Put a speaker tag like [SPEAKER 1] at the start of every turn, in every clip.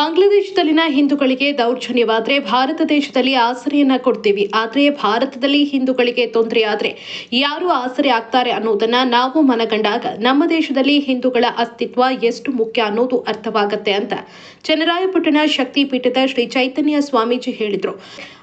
[SPEAKER 1] ಬಾಂಗ್ಲಾದೇಶದಲ್ಲಿನ ಹಿಂದೂಗಳಿಗೆ ದೌರ್ಜನ್ಯವಾದ್ರೆ ಭಾರತ ದೇಶದಲ್ಲಿ ಆಸರೆಯನ್ನ ಕೊಡ್ತೀವಿ. ಆದರೆ ಭಾರತದಲ್ಲಿ ಹಿಂದೂಗಳಿಗೆ ತೊಂದರೆ ಆದ್ರೆ ಯಾರು ಆಸರೆ ಆಗ್ತಾರೆ ಅನ್ನೋದನ್ನ ನಾವು ಮನಗಂಡಾಗ ನಮ್ಮ ದೇಶದಲ್ಲಿ ಹಿಂದೂಗಳ ಅಸ್ತಿತ್ವ ಎಷ್ಟು ಮುಖ್ಯ ಅನ್ನೋದು ಅರ್ಥವಾಗತ್ತೆ ಅಂತ ಚನ್ನರಾಯಪಟ್ಟಣ ಶಕ್ತಿಪೀಠದ ಶ್ರೀ ಚೈತನ್ಯ ಸ್ವಾಮೀಜಿ ಹೇಳಿದ್ರು.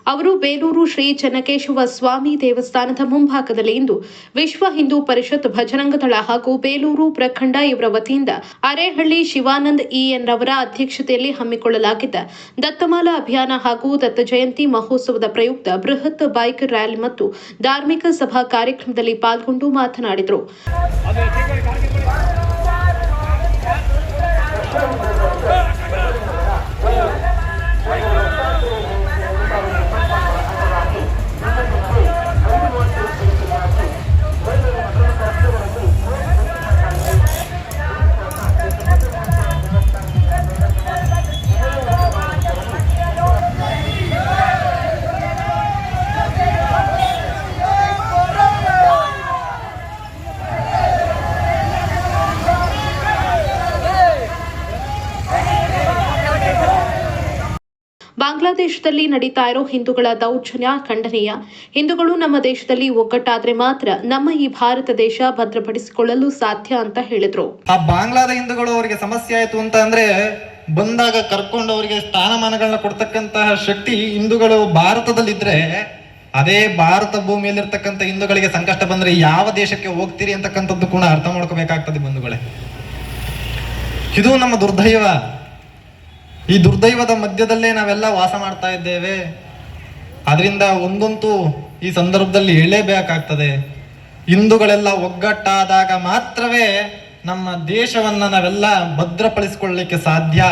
[SPEAKER 1] ಅವರು ಬೇಲೂರು ಶ್ರೀ ಚನ್ನಕೇಶವ ಸ್ವಾಮಿ ದೇವಸ್ಥಾನದ ಮುಂಭಾಗದಲ್ಲಿ ಇಂದು ವಿಶ್ವ ಹಿಂದೂ ಪರಿಷತ್ ಭಜರಂಗದಳ ಹಾಗೂ ಬೇಲೂರು ಪ್ರಖಂಡ ಇವರ ವತಿಯಿಂದ ಅರೇಹಳ್ಳಿ ಶಿವಾನಂದ್ ಇಎನ್ ರವರ ಅಧ್ಯಕ್ಷತೆಯಲ್ಲಿ ಹಮ್ಮಿಕೊಳ್ಳಲಾಗಿದ್ದ ದತ್ತಮಾಲಾ ಅಭಿಯಾನ ಹಾಗೂ ದತ್ತ ಜಯಂತಿ ಮಹೋತ್ಸವದ ಪ್ರಯುಕ್ತ ಬೃಹತ್ ಬೈಕ್ ರ್ಯಾಲಿ ಮತ್ತು ಧಾರ್ಮಿಕ ಸಭಾ ಕಾರ್ಯಕ್ರಮದಲ್ಲಿ ಪಾಲ್ಗೊಂಡು ಮಾತನಾಡಿದರು. ಬಾಂಗ್ಲಾದೇಶದಲ್ಲಿ ನಡೀತಾ ಇರೋ ಹಿಂದೂಗಳ ದೌರ್ಜನ್ಯ ಖಂಡನೀಯ. ಹಿಂದೂಗಳು ನಮ್ಮ ದೇಶದಲ್ಲಿ ಒಗ್ಗಟ್ಟಾದ್ರೆ ಮಾತ್ರ ನಮ್ಮ ಈ ಭಾರತ ದೇಶ ಭದ್ರಪಡಿಸಿಕೊಳ್ಳಲು ಸಾಧ್ಯ ಅಂತ ಹೇಳಿದ್ರು.
[SPEAKER 2] ಆ ಬಾಂಗ್ಲಾದ ಹಿಂದೂಗಳು ಅವರಿಗೆ ಸಮಸ್ಯೆ ಆಯ್ತು ಅಂತ ಅಂದ್ರೆ ಬಂದಾಗ ಕರ್ಕೊಂಡು ಅವರಿಗೆ ಸ್ಥಾನಮಾನಗಳನ್ನ ಕೊಡ್ತಕ್ಕಂತಹ ಶಕ್ತಿ ಹಿಂದೂಗಳು ಭಾರತದಲ್ಲಿದ್ರೆ, ಅದೇ ಭಾರತ ಭೂಮಿಯಲ್ಲಿರ್ತಕ್ಕಂಥ ಹಿಂದೂಗಳಿಗೆ ಸಂಕಷ್ಟ ಬಂದ್ರೆ ಯಾವ ದೇಶಕ್ಕೆ ಹೋಗ್ತೀರಿ ಅಂತಕ್ಕಂಥದ್ದು ಕೂಡ ಅರ್ಥ ಮಾಡ್ಕೋಬೇಕಾಗ್ತದೆ ಬಂಧುಗಳೇ. ಇದು ನಮ್ಮ ದುರ್ದೈವ ಈ ದುರ್ದೈವದ ಮಧ್ಯದಲ್ಲೇ ನಾವೆಲ್ಲ ವಾಸ ಮಾಡ್ತಾ ಇದ್ದೇವೆ. ಅದರಿಂದ ಒಂದಂತೂ ಈ ಸಂದರ್ಭದಲ್ಲಿ ಹೇಳಲೇಬೇಕಾಗ್ತದೆ ಹಿಂದೂಗಳೆಲ್ಲ ಒಗ್ಗಟ್ಟಾದಾಗ ಮಾತ್ರವೇ ನಮ್ಮ ದೇಶವನ್ನ ನಾವೆಲ್ಲ ಭದ್ರಪಡಿಸಿಕೊಳ್ಳಲಿಕ್ಕೆ ಸಾಧ್ಯ.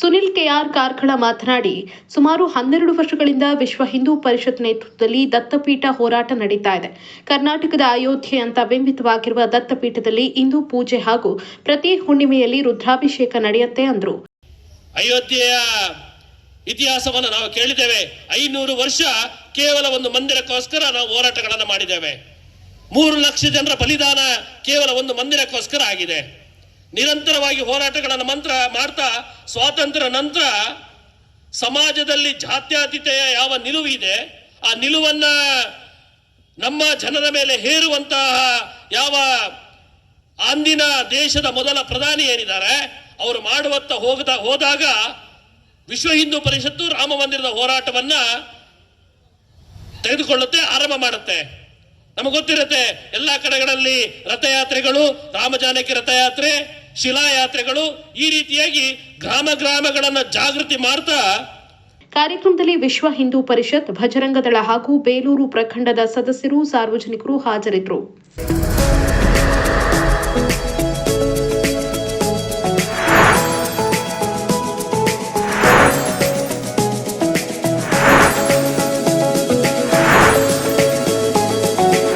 [SPEAKER 1] ಸುನಿಲ್ ಕೆಆರ್ ಕಾರ್ಕಳ ಮಾತನಾಡಿ, ಸುಮಾರು ಹನ್ನೆರಡು ವರ್ಷಗಳಿಂದ ವಿಶ್ವ ಹಿಂದೂ ಪರಿಷತ್ ನೇತೃತ್ವದಲ್ಲಿ ದತ್ತಪೀಠ ಹೋರಾಟ ನಡೀತಾ ಇದೆ. ಕರ್ನಾಟಕದ ಅಯೋಧ್ಯೆ ಅಂತ ಬಿಂಬಿತವಾಗಿರುವ ದತ್ತಪೀಠದಲ್ಲಿ ಇಂದು ಪೂಜೆ ಹಾಗೂ ಪ್ರತಿ ಹುಣ್ಣಿಮೆಯಲ್ಲಿ ರುದ್ರಾಭಿಷೇಕ ನಡೆಯುತ್ತೆ ಅಂದ್ರು.
[SPEAKER 3] ಅಯೋಧ್ಯೆಯ ಇತಿಹಾಸವನ್ನು ನಾವು ಕೇಳಿದ್ದೇವೆ. ಐನೂರು ವರ್ಷ ಕೇವಲ ಒಂದು ಮಂದಿರಕ್ಕೋಸ್ಕರ ನಾವು ಹೋರಾಟಗಳನ್ನು ಮಾಡಿದ್ದೇವೆ. ಮೂರು ಲಕ್ಷ ಜನರ ಬಲಿದಾನ ಕೇವಲ ಒಂದು ಮಂದಿರಕ್ಕೋಸ್ಕರ ಆಗಿದೆ. ನಿರಂತರವಾಗಿ ಹೋರಾಟಗಳನ್ನು ಮಂತ್ರ ಮಾಡ್ತಾ, ಸ್ವಾತಂತ್ರ್ಯ ನಂತರ ಸಮಾಜದಲ್ಲಿ ಜಾತ್ಯಾತೀತೆಯ ಯಾವ ನಿಲುವು ಇದೆ ಆ ನಿಲುವನ್ನ ನಮ್ಮ ಜನರ ಮೇಲೆ ಹೇರುವಂತಹ ಯಾವ ಅಂದಿನ ದೇಶದ ಮೊದಲ ಪ್ರಧಾನಿ ಏನಿದ್ದಾರೆ ಅವರು ಮಾಡುವತ್ತ ಹೋಗದ, ಹೋದಾಗ ವಿಶ್ವ ಹಿಂದೂ ಪರಿಷತ್ತು ರಾಮ ಮಂದಿರದ ಹೋರಾಟವನ್ನ ತೆಗೆದುಕೊಳ್ಳುತ್ತೆ, ಆರಂಭ ಮಾಡುತ್ತೆ. ನಮಗೆ ಗೊತ್ತಿರುತ್ತೆ, ಎಲ್ಲಾ ಕಡೆಗಳಲ್ಲಿ ರಥಯಾತ್ರೆಗಳು ರಾಮಜಾನಕಿ ರಥಯಾತ್ರೆ, ಶಿಲಾಯಾತ್ರೆಗಳು ಈ ರೀತಿಯಾಗಿ ಗ್ರಾಮ ಗ್ರಾಮಗಳನ್ನ ಜಾಗೃತಿ ಮಾಡ್ತಾ
[SPEAKER 1] ಕಾರ್ಯಕ್ರಮದಲ್ಲಿ ವಿಶ್ವ ಹಿಂದೂ ಪರಿಷತ್, ಭಜರಂಗದಳ ಹಾಗೂ ಬೇಲೂರು ಪ್ರಖಂಡದ ಸದಸ್ಯರು, ಸಾರ್ವಜನಿಕರು ಹಾಜರಿದ್ದರು.